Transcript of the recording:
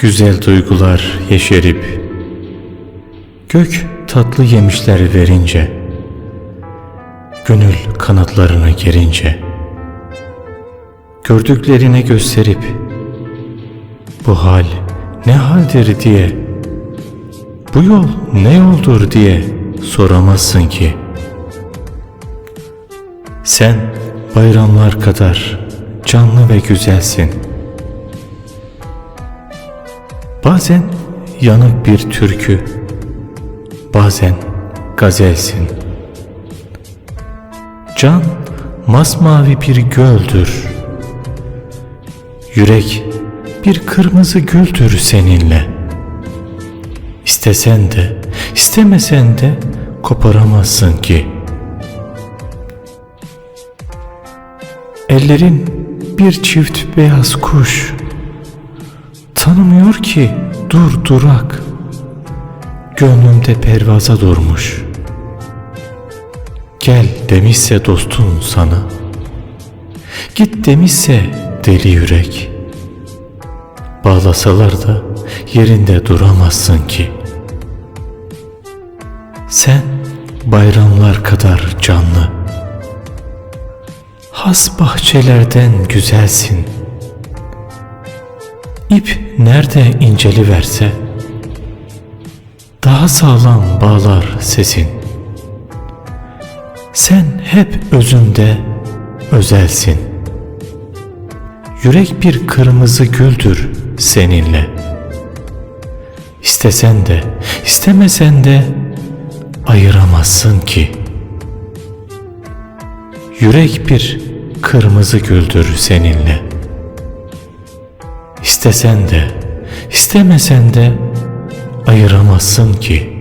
Güzel duygular yeşerip Gök tatlı yemişler verince Gönül kanatlarını gerince Gördüklerine gösterip Bu hal ne haldir diye Bu yol ne yoldur diye soramazsın ki. Sen bayramlar kadar canlı ve güzelsin Bazen yanık bir türkü, bazen gazelsin. Can masmavi bir göldür. Yürek bir kırmızı güldür seninle. İstesen de, istemesen de koparamazsın ki. Ellerin bir çift beyaz kuş. Tanımıyor ki. Dur durak. Gönlümde pervaza durmuş. Gel demişse dostun sana. Git demişse deli yürek. Bağlasalar da yerinde duramazsın ki. Sen bayramlar kadar canlı. Has bahçelerden güzelsin İp nerede inceli verse daha sağlam bağlar sesin. Sen hep özünde özelsin. Yürek bir kırmızı güldür seninle. İstesen de istemesen de ayıramazsın ki. Yürek bir kırmızı güldür seninle. İstesen de, istemesen de ayıramazsın ki.